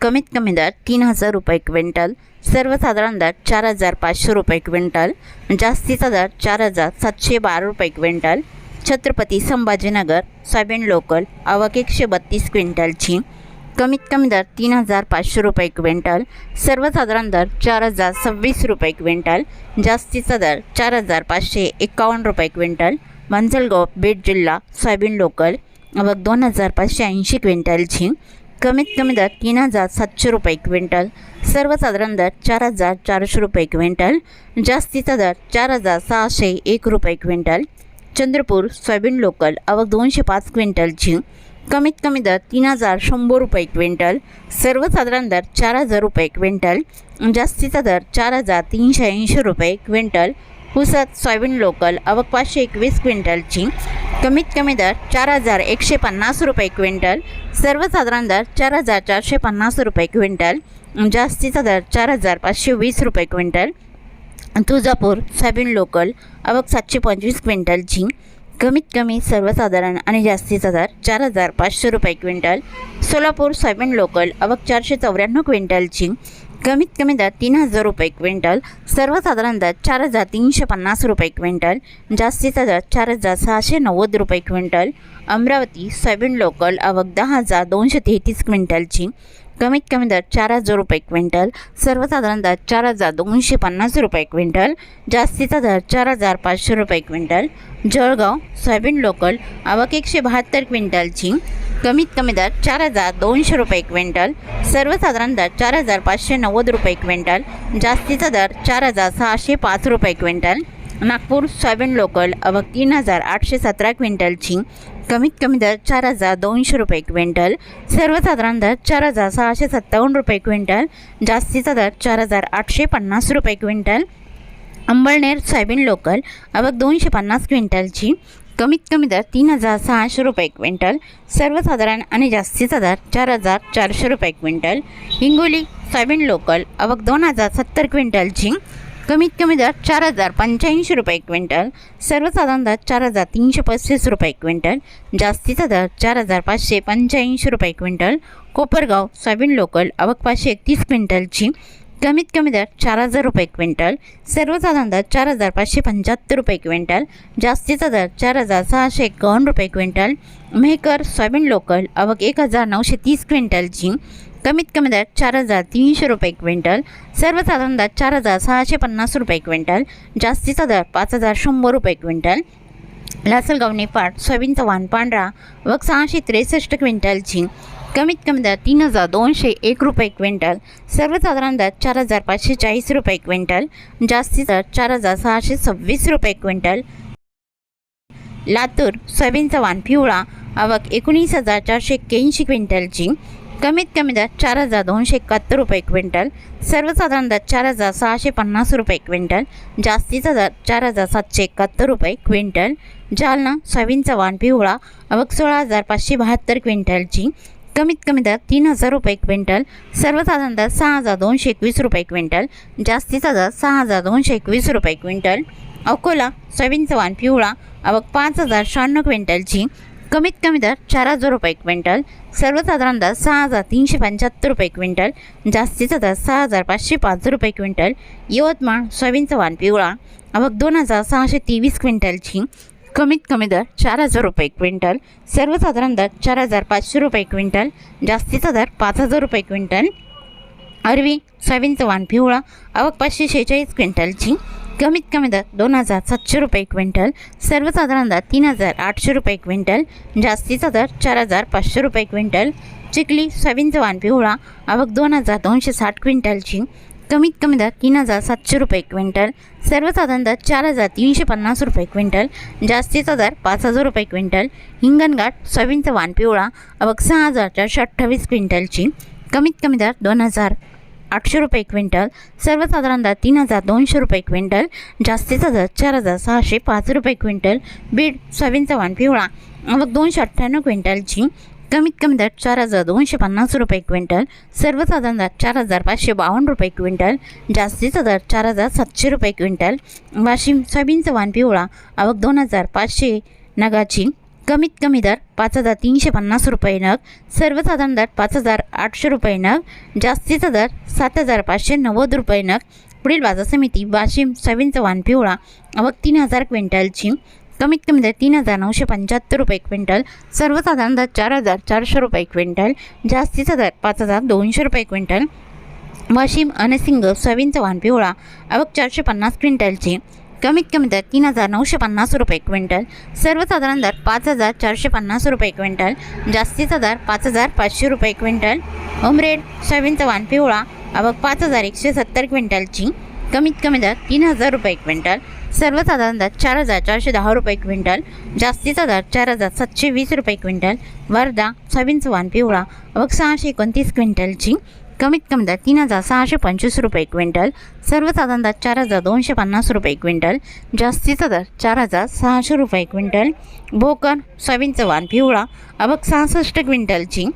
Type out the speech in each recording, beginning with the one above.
कमीत कमी दर तीन हजार रुपये क्विंटल सर्वसाधारण दर चार हजार पाचशे रुपये क्विंटल जास्तीचा दर चार हजार सातशे बारा रुपये quintal Chhatrapati Sambhajinagar soybean local आवक एकशे बत्तीस क्विंटलची. कमीत कमी दर तीन हजार पाचशे रुपये क्विंटल सर्वसाधारण दर चार हजार सव्वीस रुपये क्विंटल जास्तीचा दर चार हजार पाचशे एकावन्न रुपये क्विंटल मंजलगाव बीड जिल्हा सोयाबीन लोकल आवक दोन हजार पाचशे ऐंशी क्विंटलची. कमीत कमी दर तीन हजार सातशे रुपये क्विंटल सर्वसाधारण दर चार हजार चारशे रुपये क्विंटल जास्तीचा दर चार हजार सहाशे एक रुपये क्विंटल चंद्रपूर सोयाबीन लोकल आवक दोनशे पाच क्विंटलची कमीत कमी दर तीन हजार शंभर रुपये क्विंटल सर्वसाधारण दर चार हजार रुपये क्विंटल जास्तीचा दर चार हजार तीनशे ऐंशी रुपये क्विंटल पुसद सोयाबीन लोकल आवक पाचशे एकवीस क्विंटलची कमीत कमी दर चार हजार एकशे पन्नास रुपये क्विंटल सर्वसाधारण दर चार हजार चारशे पन्नास रुपये क्विंटल जास्तीचा दर चार हजार पाचशे वीस रुपये क्विंटल तुळजापूर सोयाबीन लोकल अवक सातशे पंचवीस क्विंटल झिंग कमीत कमी सर्वसाधारण आणि जास्तीचा दर चार हजार पाचशे रुपये क्विंटल सोलापूर सोयाबीन लोकल अवक चारशे चौऱ्याण्णव क्विंटल झिंग कमीत कमी दर तीन हजार रुपये क्विंटल. सर्वसाधारण दर चार हजार तीनशे पन्नास रुपये क्विंटल. जास्तीचा दर चार हजार सहाशे नव्वद रुपये क्विंटल. अमरावती सोयाबीन लोकल आवक दहा हजार दोनशे तेहतीस क्विंटलची. कमीत कमी दर चार हजार रुपये क्विंटल सर्वसाधारण दर चार हजार दोनशे पन्नास रुपये क्विंटल जास्तीचा दर चार हजार पाचशे रुपये क्विंटल जळगाव सोयाबीन लोकल आवक एकशे बहात्तर क्विंटलची कमीत कमी दर चार हजार दोनशे रुपये क्विंटल सर्वसाधारण दर चार हजार पाचशे नव्वद रुपये क्विंटल जास्तीचा दर चार हजार सहाशे पाच रुपये क्विंटल नागपूर सोयाबीन लोकल आवक तीन हजार आठशे सतरा क्विंटलची कमीत कमी दर चार हजार दोनशे रुपये क्विंटल सर्वसाधारण दर चार हजार सहाशे सत्तावन्न रुपये क्विंटल जास्तीचा दर चार हजार आठशे पन्नास रुपये क्विंटल. अंबळनेर सोयाबीन लोकल अवघ दोनशे पन्नास क्विंटलची कमीत कमी दर तीन हजार सहाशे रुपये क्विंटल सर्वसाधारण आणि जास्तीचा दर चार हजार चारशे रुपये क्विंटल. हिंगोली सोयाबीन लोकल अवघ दोन हजार सत्तर क्विंटलची कमीत कमी दर चार हजार पंच्याऐंशी रुपये क्विंटल सर्वसाधारण दर चार हजार तीनशे पस्तीस रुपये क्विंटल जास्तीचा दर चार हजार पाचशे पंच्याऐंशी रुपये क्विंटल कोपरगाव सोयाबीन लोकल आवक पाचशे एकतीस क्विंटलची कमीत कमी दर चार हजार रुपये क्विंटल सर्वसाधारण दर चार हजार पाचशे पंच्याहत्तर रुपये क्विंटल जास्तीचा दर चार हजार सहाशे एकावन्न रुपये क्विंटल मेहकर सोयाबीन लोकल आवक एक हजार नऊशे तीस क्विंटलची कमीत कमी दर चार हजार तीनशे रुपये क्विंटल सर्वसाधारण दर चार हजार सहाशे पन्नास रुपये क्विंटल जास्तीचा दर पाच हजार शंभर रुपये क्विंटल. लासलगाव पाट सोयाबीनचा वाण पांढरा वग सहाशे त्रेसष्ट क्विंटलची कमीत कमी दर तीन हजार दोनशे एक रुपये क्विंटल सर्वसाधारण दर चार हजार पाचशे चाळीस रुपये क्विंटल जास्तीचा दर चार हजार सहाशे सव्वीस रुपये क्विंटल. लातूर सोयाबीनचा वाण पिवळा आवक एकोणीस हजार चारशे एक्क्याऐंशी क्विंटलची कमीत कमी दर चार हजार दोनशे एकाहत्तर रुपये क्विंटल. सर्वसाधारण दर चार हजार सहाशे पन्नास रुपये क्विंटल. जास्तीचा दर चार हजार सातशे एकाहत्तर रुपये क्विंटल. जालना सोयाबीनचा वाण पिवळा अवघ सोळा हजार पाचशे बहात्तर क्विंटलची कमीत कमी दर तीन हजार रुपये क्विंटल. सर्वसाधारण दर सहा हजार दोनशे एकवीस रुपये क्विंटल. जास्तीचा दर सहा हजार दोनशे एकवीस रुपये क्विंटल. अकोला सोयाबीनचा वाण पिवळा अवघ पाच हजार शहाण्णव क्विंटलची कमीत कमी दर चार हजार रुपये क्विंटल सर्वसाधारण दर सहा हजार तीनशे पंच्याहत्तर रुपये क्विंटल जास्तीचा दर सहा हजार पाचशे पाच रुपये क्विंटल यवतमाळ सोयाबीनचं वाण पिवळा आवक दोन हजार सहाशे तेवीस क्विंटलची कमीत कमी दर चार हजार रुपये क्विंटल सर्वसाधारण दर चार हजार पाचशे रुपये क्विंटल जास्तीचा दर पाच हजार रुपये क्विंटल. अरवी सोयाबीनचं वाण पिवळा अवघ पाचशे शेहेचाळीस क्विंटलची कमीत कमी दर दोन हजार सातशे रुपये क्विंटल सर्वसाधारण दर तीन हजार आठशे रुपये क्विंटल जास्तीचा दर चार हजार पाचशे रुपये क्विंटल चिखली सोयाबीनचा वाण पिवळा आवक दोन हजार दोनशे साठ क्विंटलची कमीत कमी दर तीन हजार सातशे रुपये क्विंटल सर्वसाधारण दर चार हजार तीनशे पन्नास रुपये क्विंटल जास्तीचा दर पाच हजार रुपये क्विंटल हिंगणघाट सोयाबीनचा वाण पिवळा आवक सहा हजार चारशे अठ्ठावीस क्विंटलची कमीत कमी दर दोन हजार आठशे रुपये क्विंटल सर्वसाधारण दर तीन हजार दोनशे रुपये क्विंटल जास्तीचा दर चार हजार सहाशे पाच रुपये क्विंटल बीड सोयाबीन वाण पिवळा आवक दोनशे अठ्ठ्याण्णव क्विंटलची कमीत कमी दर चार हजार दोनशे पन्नास रुपये क्विंटल सर्वसाधारण दर चार हजार पाचशे बावन्न रुपये क्विंटल जास्तीचा दर चार हजार सातशे रुपये क्विंटल वाशिम सोयाबीन वाण पिवळा आवक दोन हजार पाचशे नगाची कमीत कमी दर पाच हजार तीनशे पन्नास रुपये नग सर्वसाधारण दर पाच हजार आठशे रुपये नग जास्तीचा दर सात हजार पाचशे नव्वद रुपये नग. पुढील बाजार समिती वाशिम सोयाबीनचा वाण पिवळा अवक तीन हजार क्विंटलची. कमीत कमी दर तीन हजार नऊशे पंच्याहत्तर रुपये क्विंटल सर्वसाधारण दर चार हजार चारशे रुपये क्विंटल जास्तीचा दर पाच हजार दोनशे रुपये क्विंटल. वाशिम अनसिंग सोयाबीन चव्हाण पिवळा अवक चारशे पन्नास क्विंटलची. कमीत कमी दर तीन हजार नऊशे पन्नास रुपये क्विंटल. सर्वसाधारण दर पाच हजार चारशे पन्नास रुपये क्विंटल. जास्तीचा दर पाच हजार पाचशे रुपये क्विंटल. उमरेड सोयाबीनचा वाण पिवळा आवक पाच हजार एकशे सत्तर क्विंटलची. कमीत कमी दर तीन हजार रुपये क्विंटल. सर्वसाधारण दर चार हजार चारशे दहा रुपये क्विंटल. जास्तीचा दर चार हजार सातशे वीस रुपये क्विंटल. वर्धा सोयाबीनचं वाण पिवळा आवक सहाशे एकोणतीस क्विंटलची. कमीत कमी दर तीन हजार सहाशे पंचवीस रुपये क्विंटल सर्वसाधारण दर चार हजार दोनशे पन्नास रुपये क्विंटल जास्तीचा दर चार हजार सहाशे रुपये क्विंटल भोकर सोयाबीनचं वाण पिवळा अबक सहासष्ट क्विंटलची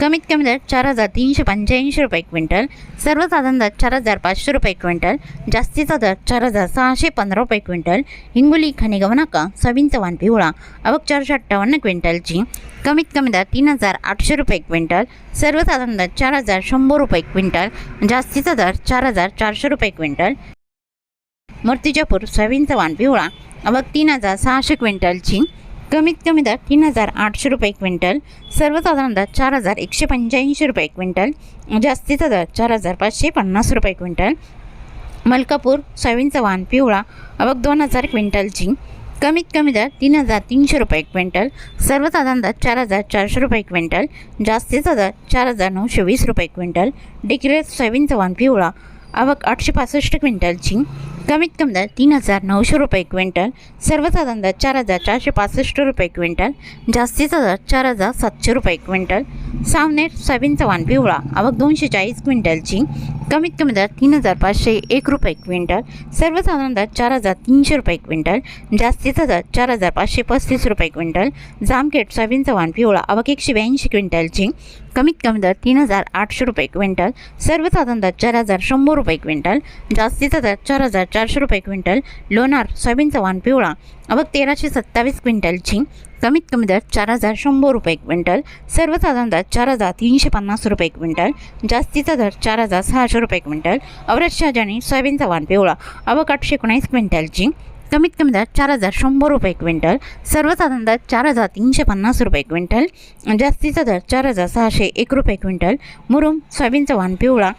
कमीत कमी दर चार हजार तीनशे पंच्याऐंशी रुपये क्विंटल सर्वसाधारण दर चार हजार पाचशे रुपये क्विंटल जास्तीचा दर चार हजार सहाशे पंधरा रुपये क्विंटल हिंगोली खनिगवनाका सोयाबीनचं वाण पिवळा आवक चारशे अठ्ठावन्न क्विंटलची कमीत कमी दर तीन हजार आठशे रुपये क्विंटल सर्वसाधारण दर चार हजार शंभर रुपये क्विंटल जास्तीचा दर चार हजार चारशे रुपये क्विंटल. मूर्तिजापूर सोयाबीनचा वाण पिवळा आवक तीन हजार सहाशे क्विंटलची कमीत कमी दर तीन हजार आठशे रुपये क्विंटल सर्वसाधारण दर चार हजार एकशे पंच्याऐंशी रुपये क्विंटल जास्तीचा दर चार हजार पाचशे पन्नास रुपये क्विंटल मलकापूर सोयाबीनचा चव्हाण पिवळा आवक दोन हजार क्विंटलची कमीत कमी दर तीन हजार तीनशे रुपये क्विंटल सर्वसाधारण दर चार हजार चारशे रुपये क्विंटल जास्तीचा दर चार हजार नऊशे वीस रुपये क्विंटल डिग्रेस सोयाबीनचा चव्हाण पिवळा आवक आठशे पासष्ट क्विंटलची कमीत कमी दर तीन हजार नऊशे रुपये क्विंटल सर्वसाधारण दर चार हजार चारशे पासष्ट रुपये क्विंटल जास्तीचा दर चार हजार सातशे रुपये क्विंटल. सावनेर सोयाबीन चव्हाण पिवळा आवक दोनशे चाळीस क्विंटलची. कमीत कमी दर तीन हजार पाचशे एक रुपये क्विंटल सर्वसाधारण दर चार हजार तीनशे रुपये क्विंटल जास्तीचा दर चार हजार पाचशे पस्तीस रुपये क्विंटल. जामखेड सोयाबीन चव्हाण पिवळा आवक एकशे ब्याऐंशी क्विंटलची. कमीत कमी दर तीन हजार आठशे रुपये क्विंटल सर्वसाधारण दर चार हजार शंभर रुपये क्विंटल जास्तीचा दर चार हजार चारशे रुपये क्विंटल लोणार सोयाबीनचा वाण पिवळा आवक तेराशे सत्तावीस क्विंटलची कमीत कमी दर चार हजार शंभर रुपये क्विंटल सर्वसाधारण दर चार हजार तीनशे पन्नास रुपये क्विंटल जास्तीचा दर चार हजार सहाशे रुपये क्विंटल अवरत शहाजानी सोयाबीनचा वाण पिवळा आवक आठशे एकोणीस क्विंटलची कमीत कमी दर चार हजार शंभर रुपये क्विंटल सर्वसाधारण दर चार हजार तीनशे पन्नास रुपये क्विंटल जास्तीचा दर चार हजार सहाशे एक रुपये क्विंटल मुरुम सोयाबीनचा वाण पिवळा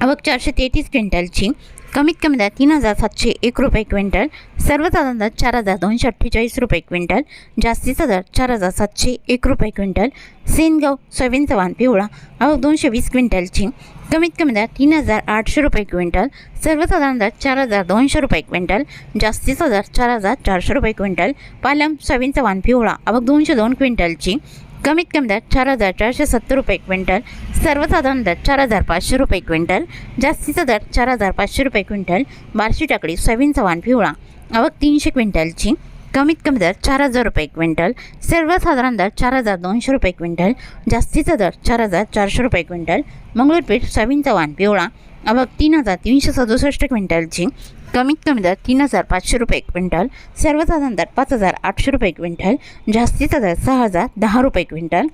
आवक चारशे तेहतीस क्विंटलची कमीत कमी द्या तीन हजार सातशे एक रुपये क्विंटल. सर्वसाधारण दर चार हजार दोनशे अठ्ठेचाळीस रुपये क्विंटल. जास्तीचा दर चार हजार सातशे एक रुपये क्विंटल. सेनगाव सोयाबीनचा वाण पिवळा आवक दोनशे वीस क्विंटलची कमीत कमी दर तीन हजार आठशे रुपये क्विंटल. सर्वसाधारण दर चार हजार दोनशे रुपये क्विंटल. जास्तीचा दर चार हजार चारशे रुपये क्विंटल. पालम सोयाबीनचा वाण पिवळा आवक दोनशे दोन क्विंटलची कमीत कमी दर चार हजार चारशे सत्तर रुपये क्विंटल सर्वसाधारण दर चार हजार पाचशे रुपये क्विंटल जास्तीचा दर चार हजार पाचशे रुपये क्विंटल बारशी टाकळी सोयाबीन चव्हाण पिवळा. आवक तीनशे क्विंटलची. कमीत कमी दर चार हजार रुपये क्विंटल सर्वसाधारण दर चार हजार दोनशे रुपये क्विंटल जास्तीचा दर चार हजार चारशे रुपये क्विंटल मंगळूरपीठ सोयाबीन चव्हाण पिवळा. आवक तीन हजार तीनशे सदुसष्ट क्विंटलची. कमीत कमी दर तीन हजार पाचशे रुपये क्विंटल सर्वसाधारण दर पाच हजार आठशे रुपये क्विंटल जास्तीचा दर सहा हजार दहा रुपये क्विंटल.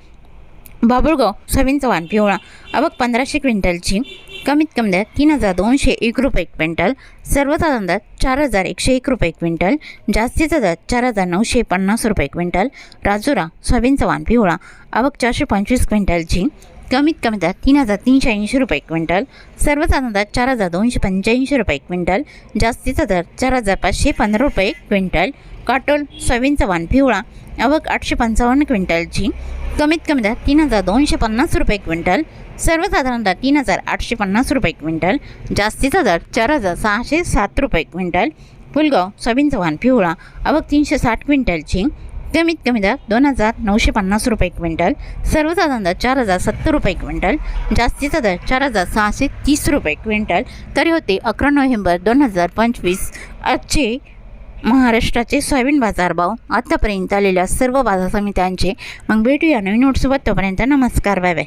बाबुळगाव सोयाबीनचा वाण पिवळा. आवक पंधराशे क्विंटलची. कमीत कमी दर तीन हजार दोनशे एक रुपये क्विंटल सर्वसाधारण दर चार हजार एकशे एक रुपये क्विंटल जास्तीचा दर चार हजार नऊशे पन्नास रुपये क्विंटल. राजुरा सोयाबीन वाण पिवळा. आवक चारशे पंचवीस क्विंटलची. कमीत कमी दर तीन हजार तीनशे ऐंशी रुपये क्विंटल. सर्वसाधारण दर चार हजार दोनशे पंच्याऐंशी रुपये क्विंटल. जास्तीचा दर चार हजार पाचशे पंधरा रुपये क्विंटल. काटोल सोयाबीनचा वाण पिवळा आवक आठशे पंचावन्न क्विंटलची. कमीत कमी दर तीन हजार दोनशे पन्नास रुपये क्विंटल. सर्वसाधारण दर तीन हजार आठशे पन्नास रुपये क्विंटल. जास्तीचा दर चार हजार सहाशे सात रुपये क्विंटल. फुलगाव सोयाबीनचा वाण पिवळा आवक तीनशे साठ क्विंटलची. कमीत कमी दर दोन हजार नऊशे पन्नास रुपये क्विंटल सर्वसाधारण दर चार हजार सत्तर रुपये क्विंटल जास्तीचा दर चार हजार सहाशे तीस रुपये क्विंटल. तरी होते अकरा नोव्हेंबर दोन हजार पंचवीस आजचे महाराष्ट्राचे सोयाबीन बाजारभाव. आत्तापर्यंत आलेल्या सर्व बाजार समित्यांचे. मग भेटूया नवीन नोटसोबत तोपर्यंत नमस्कार. Bye bye.